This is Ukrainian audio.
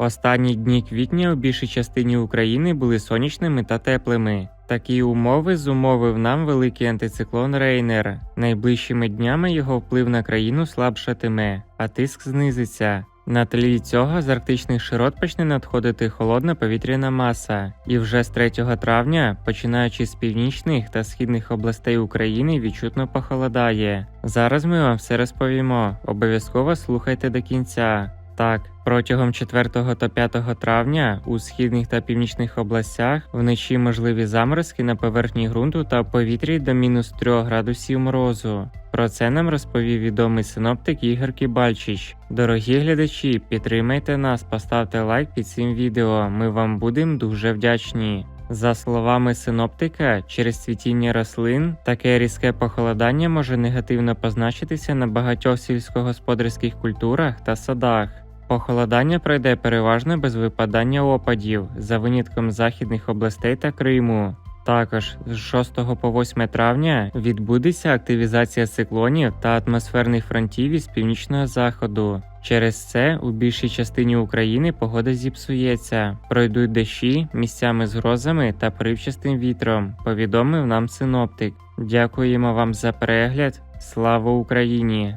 Останні дні квітня у більшій частині України були сонячними та теплими. Такі умови зумовив нам великий антициклон Рейнер. Найближчими днями його вплив на країну слабшатиме, а тиск знизиться. На тлі цього з арктичних широт почне надходити холодна повітряна маса, і вже з 3 травня, починаючи з північних та східних областей України, відчутно похолодає. Зараз ми вам все розповімо. Обов'язково слухайте до кінця. Так, протягом 4 та 5 травня у східних та північних областях вночі можливі заморозки на поверхні ґрунту та повітрі до мінус 3 градусів морозу. Про це нам розповів відомий синоптик Ігор Кібальчич. Дорогі глядачі, підтримайте нас, поставте лайк під цим відео. Ми вам будемо дуже вдячні. За словами синоптика, через цвітіння рослин таке різке похолодання може негативно позначитися на багатьох сільськогосподарських культурах та садах. Похолодання пройде переважно без випадання опадів, за винятком західних областей та Криму. Також з 6 по 8 травня відбудеться активізація циклонів та атмосферних фронтів із північного заходу. Через це у більшій частині України погода зіпсується, пройдуть дощі місцями з грозами та поривчастим вітром, повідомив нам синоптик. Дякуємо вам за перегляд. Слава Україні!